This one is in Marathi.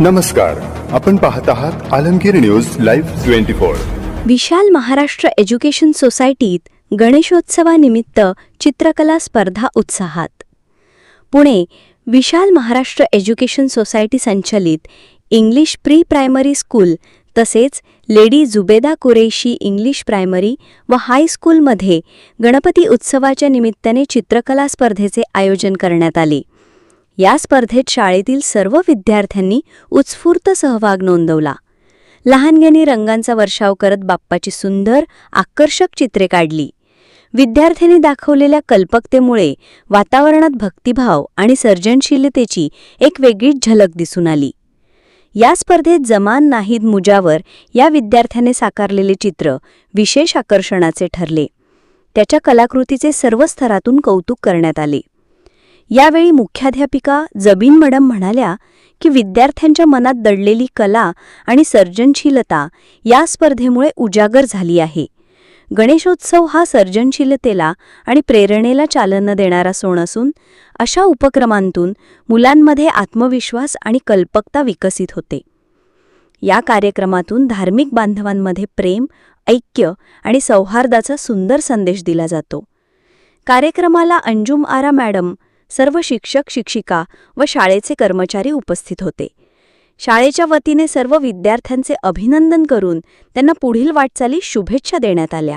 नमस्कार आपण पाहत आहात Alamgir news live twenty four. Vishal Maharashtra education सोसायटीत गणेशोत्सवानिमित्त चित्रकला स्पर्धा उत्साहात. पुणे विशाल महाराष्ट्र एज्युकेशन सोसायटी संचलित इंग्लिश प्री प्रायमरी स्कूल तसेच lady Zubeda Qureshi English primary व हायस्कूलमध्ये गणपती उत्सवाच्या निमित्ताने चित्रकला स्पर्धेचे आयोजन करण्यात आले. या स्पर्धेत शाळेतील सर्व विद्यार्थ्यांनी उत्स्फूर्त सहभाग नोंदवला. लहानग्यांनी रंगांचा वर्षाव करत बाप्पाची सुंदर आकर्षक चित्रे काढली. विद्यार्थ्यांनी दाखवलेल्या कल्पकतेमुळे वातावरणात भक्तिभाव आणि सर्जनशीलतेची एक वेगळीच झलक दिसून आली. या स्पर्धेत जमान नाहीद मुजावर या विद्यार्थ्याने साकारलेले चित्र विशेष आकर्षणाचे ठरले. त्याच्या कलाकृतीचे सर्व स्तरातून कौतुक करण्यात आले. यावेळी मुख्याध्यापिका जबीन मडम म्हणाल्या की विद्यार्थ्यांच्या मनात दडलेली कला आणि सर्जनशीलता या स्पर्धेमुळे उजागर झाली आहे. गणेशोत्सव हा सर्जनशीलतेला आणि प्रेरणेला चालना देणारा सण असून अशा उपक्रमांतून मुलांमध्ये आत्मविश्वास आणि कल्पकता विकसित होते. या कार्यक्रमातून धार्मिक बांधवांमध्ये प्रेम ऐक्य आणि सौहार्दाचा सुंदर संदेश दिला जातो. कार्यक्रमाला अंजुम आरा मॅडम सर्व शिक्षक शिक्षिका व शाळेचे कर्मचारी उपस्थित होते. शाळेच्या वतीने सर्व विद्यार्थ्यांचे अभिनंदन करून त्यांना पुढील वाटचाली शुभेच्छा देण्यात आल्या.